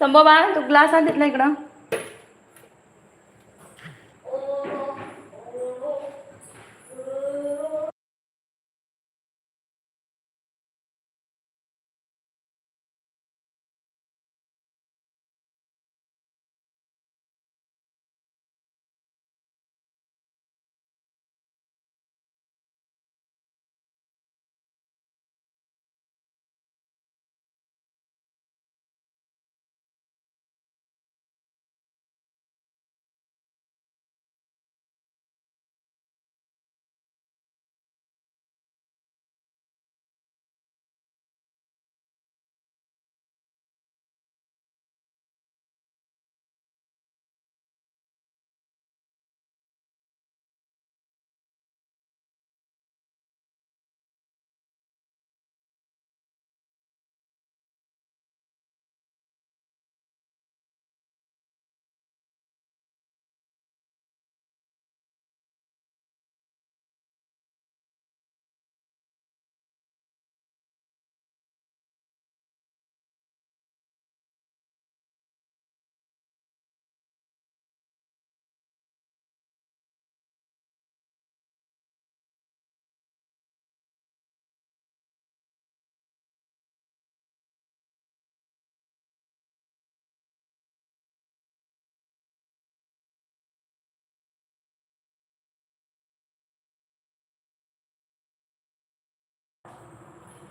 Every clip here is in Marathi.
संभव संभोबा तू ग्लास आण ना इकडं.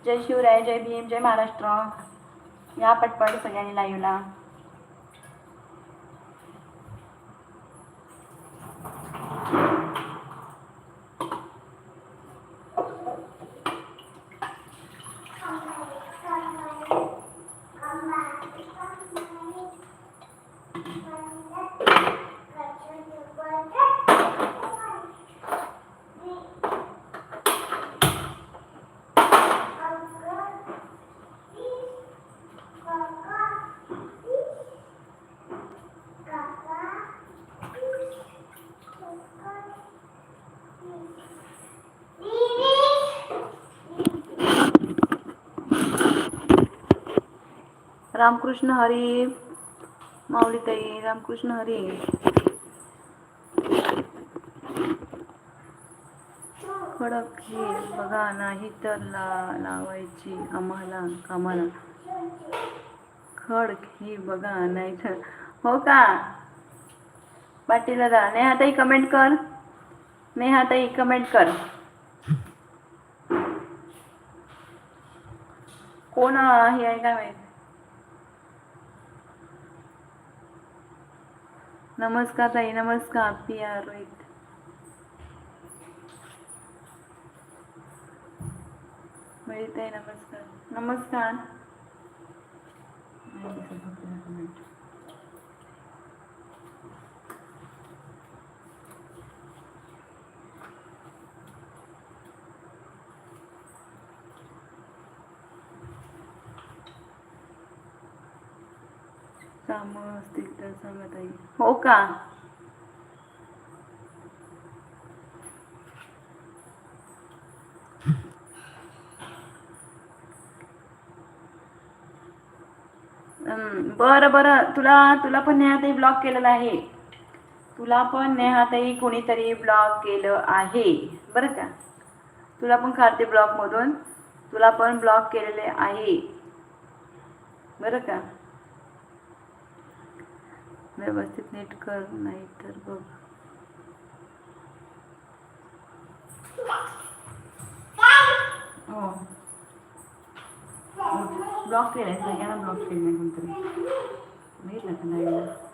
जय शिवराय जय भीम जय महाराष्ट्र. या पटपट सगळ्यांनी लाईव्हला रामकृष्ण हरी माऊलीताई रामकृष्ण हरी. खडक हे बघा नाही तर ला लावायची आम्हाला कामाला. खडक ही बघा नाही तर हो का? पाटील दादा नेहाताई कमेंट कर. नेहाताई कमेंट कर. कोण हे आहे काय नमस्कार ताई नमस्कार पिया रोहित. ताई नमस्कार. नमस्कार. कामं असतील तर सांगा ताई हो का? बरं बरं. तुला तुला पण नेहाताई ब्लॉक केलेला आहे. तुला पण नेहाताई कोणीतरी ब्लॉक केलं आहे. बरं का? तुला पण काढते ब्लॉकमधून तुला पण ब्लॉक केलेले आहे. बरं का? व्यवस्थित नीट कर नाही तर बघ. हो. ब्लॉक केलाय सगळ्यांना ब्लॉक केलं कोणतरी. बघितलं का नाही?